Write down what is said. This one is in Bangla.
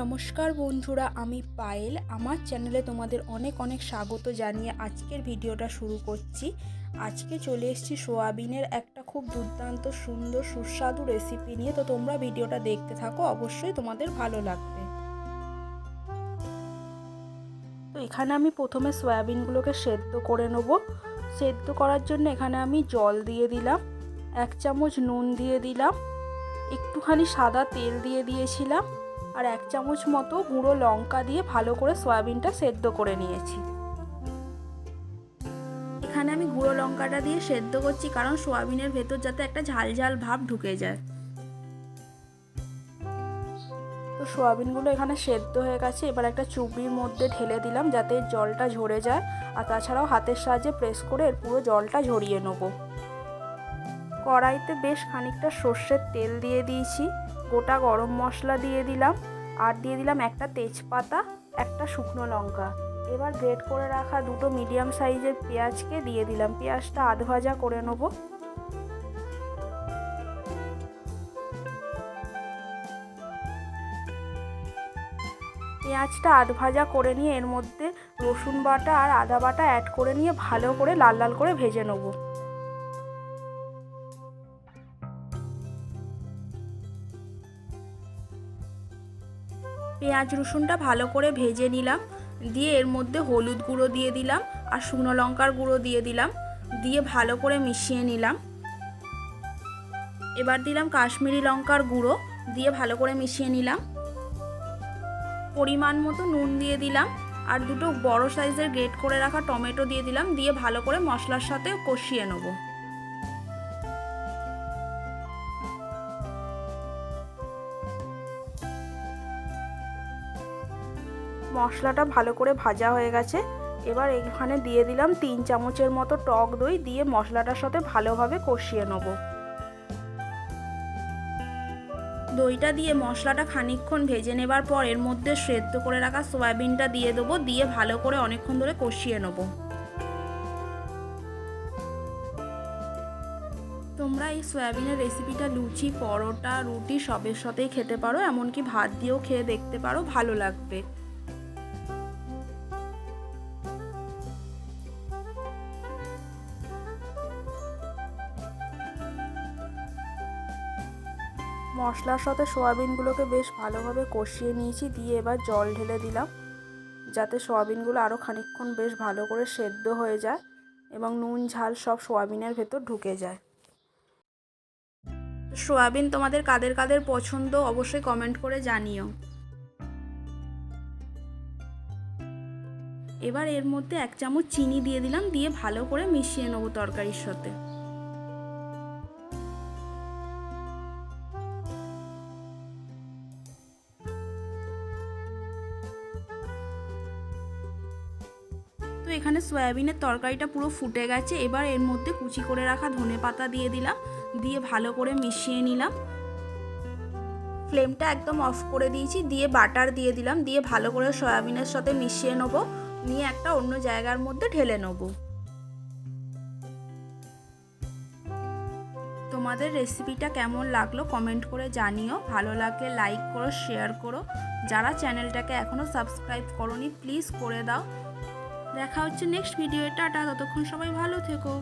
নমস্কার বন্ধুরা, আমি পায়েল। আমার চ্যানেলে তোমাদের অনেক অনেক স্বাগত জানিয়ে আজকের ভিডিওটা শুরু করছি। আজকে চলে এসেছি সোয়াবিনের একটা খুব দুর্দান্ত, সুন্দর, সুস্বাদু রেসিপি নিয়ে। তো তোমরা ভিডিওটা দেখতে থাকো, অবশ্যই তোমাদের ভালো লাগবে। তো এখানে আমি প্রথমে সয়াবিনগুলোকে সেদ্ধ করে নেব। সেদ্ধ করার জন্য এখানে আমি জল দিয়ে দিলাম, এক চামচ নুন দিয়ে দিলাম, একটুখানি সাদা তেল দিয়ে দিয়েছিলাম। আর এক চামচ মতো গুঁড়ো লঙ্কা দিয়ে ভালো করে সয়াবিনটা সেদ্ধ করে নিয়েছি। এখানে আমি গুঁড়ো লঙ্কাটা দিয়ে সেদ্ধ করছি কারণ সোয়াবিনের ভেতর যাতে একটা ঝাল ঝাল ভাব ঢুকে যায়। তো সোয়াবিনগুলো এখানে সেদ্ধ হয়ে গেছে, এবার একটা চুবড়ির মধ্যে ঢেলে দিলাম যাতে জলটা ঝরে যায়, আর তাছাড়াও হাতের সাহায্যে প্রেস করে এর পুরো জলটা ঝরিয়ে নেব। কড়াইতে বেশ খানিকটা সর্ষের তেল দিয়ে দিয়েছি। গোটা গরম মশলা দিয়ে দিলাম আর দিয়ে দিলাম একটা তেজপাতা, একটা শুকনো লঙ্কা। এবার গ্রেট করে রাখা দুটো মিডিয়াম সাইজের পেঁয়াজকে দিয়ে দিলাম। পেঁয়াজটা আধ ভাজা করে নেব। পেঁয়াজটা আধ ভাজা করে নিয়ে এর মধ্যে রসুন বাটা আর আদা বাটা অ্যাড করে নিয়ে ভালো করে লাল লাল করে ভেজে নেব। পেঁয়াজ রসুনটা ভালো করে ভেজে নিলাম। দিয়ে এর মধ্যে হলুদ গুঁড়ো দিয়ে দিলাম আর শুকনো লঙ্কার গুঁড়ো দিয়ে দিলাম। দিয়ে ভালো করে মিশিয়ে নিলাম। এবার দিলাম কাশ্মীরি লঙ্কার গুঁড়ো। দিয়ে ভালো করে মিশিয়ে নিলাম। পরিমাণ মতো নুন দিয়ে দিলাম। আর দুটো বড় সাইজের গ্রেট করে রাখা টমেটো দিয়ে দিলাম। দিয়ে ভালো করে মশলার সাথে কষিয়ে নেব। মশলাটা ভালো করে ভাজা হয়ে গেছে। এবার এখানে দিয়ে দিলাম তিন চামচের মতো টক দই দিয়ে মশলাটার সাথে ভালোভাবে কষিয়ে নেব। দইটা দিয়ে মশলাটা খানিকক্ষণ ভেজে নেবার পর এর মধ্যে সেদ্ধ করে রাখা সয়াবিনটা দিয়ে দেবো, দিয়ে ভালো করে অনেকক্ষণ ধরে কষিয়ে নেব। তোমরা এই সয়াবিনের রেসিপিটা লুচি, পরোটা, রুটি সবের সাথেই খেতে পারো, এমনকি ভাত দিয়েও খেয়ে দেখতে পারো, ভালো লাগবে। মশলার সাথে সোয়াবিনগুলোকে বেশ ভালোভাবে কষিয়ে নিয়েছি, দিয়ে এবার জল ঢেলে দিলাম। যাতে সোয়াবিনগুলো আরও খানিকক্ষণ বেশ ভালো করে সেদ্ধ হয়ে যায় এবং নুন, ঝাল সব সোয়াবিনের ভেতর ঢুকে যায়। সোয়াবিন তোমাদের কাদের কাদের পছন্দ অবশ্যই কমেন্ট করে জানিও। এবার এর মধ্যে এক চামচ চিনি দিয়ে দিলাম, দিয়ে ভালো করে মিশিয়ে নেব তরকারির সাথে। তো এখানে সয়াবিনের তরকারিটা পুরো ফুটে গেছে। এবার এর মধ্যে কুচি করে রাখা ধনে পাতা দিয়ে দিলাম, দিয়ে ভালো করে মিশিয়ে নিলাম। ফ্লেমটা একদম অফ করে দিয়েছি, দিয়ে বাটার দিয়ে দিলাম, দিয়ে ভালো করে সয়াবিনের সাথে মিশিয়ে নেব, নিয়ে একটা অন্য জায়গার মধ্যে ঢেলে নেব। তোমাদের রেসিপিটা কেমন লাগল কমেন্ট করে জানিও, ভালো লাগলে লাইক করো, শেয়ার করো। যারা চ্যানেলটাকে এখনও সাবস্ক্রাইব করনি, প্লিজ করে দাও। দেখা হচ্ছে নেক্সট ভিডিও টাটা ততক্ষণ সবাই ভালো থেকো।